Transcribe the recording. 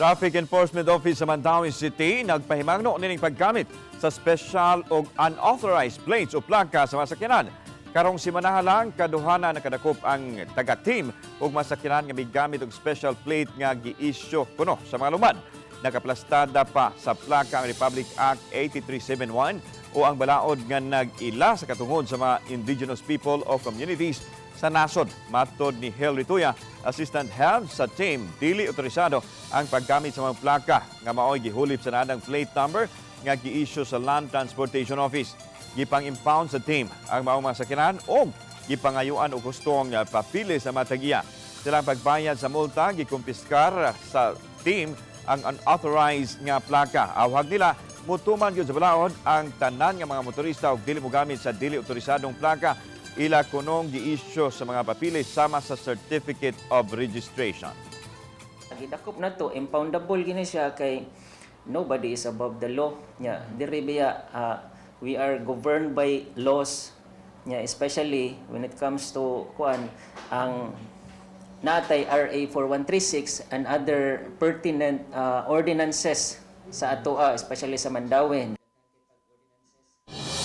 Traffic Enforcement Office sa Mandawi City nagpahimangno nining paggamit sa special o unauthorized plates o plaka sa masakyanan. Karong simanaha lang kaduhana nakadakop ang taga-team ug masakyanan nga migamit og special plate nga gi-issue kuno sa mga lumad. Nakaplastada pa sa plaka ang Republic Act 8371 o ang balaod nga nag-ila sa katungod sa mga indigenous people o communities sa nasod. Matod ni Hel Rituya, Assistant Head sa team, dili otorisado ang paggamit sa mga plaka nga maoy gihulip sa nadang plate number nga gi-issue sa Land Transportation Office. Gipang-impound sa team ang maong masakyanan o gipangayuan og gustong uh, papili sa matagiya. Silang pagbayad sa multa gikumpiskar sa team ang unauthorized nga plaka. Awhag nila mutuman gyud sa balaod ang tanan nga mga motorista og dili mo gamit sa dili otorisadong plaka ila kunong gi-issue sa mga papili sama sa Certificate of Registration. Gidakop na to, impoundable gini siya kay nobody is above the law. Nya, diri ah, we are governed by laws. Nya, especially when it comes to kuan ang natay RA 4136 and other pertinent ah, ordinances sa ato especially sa Mandawen.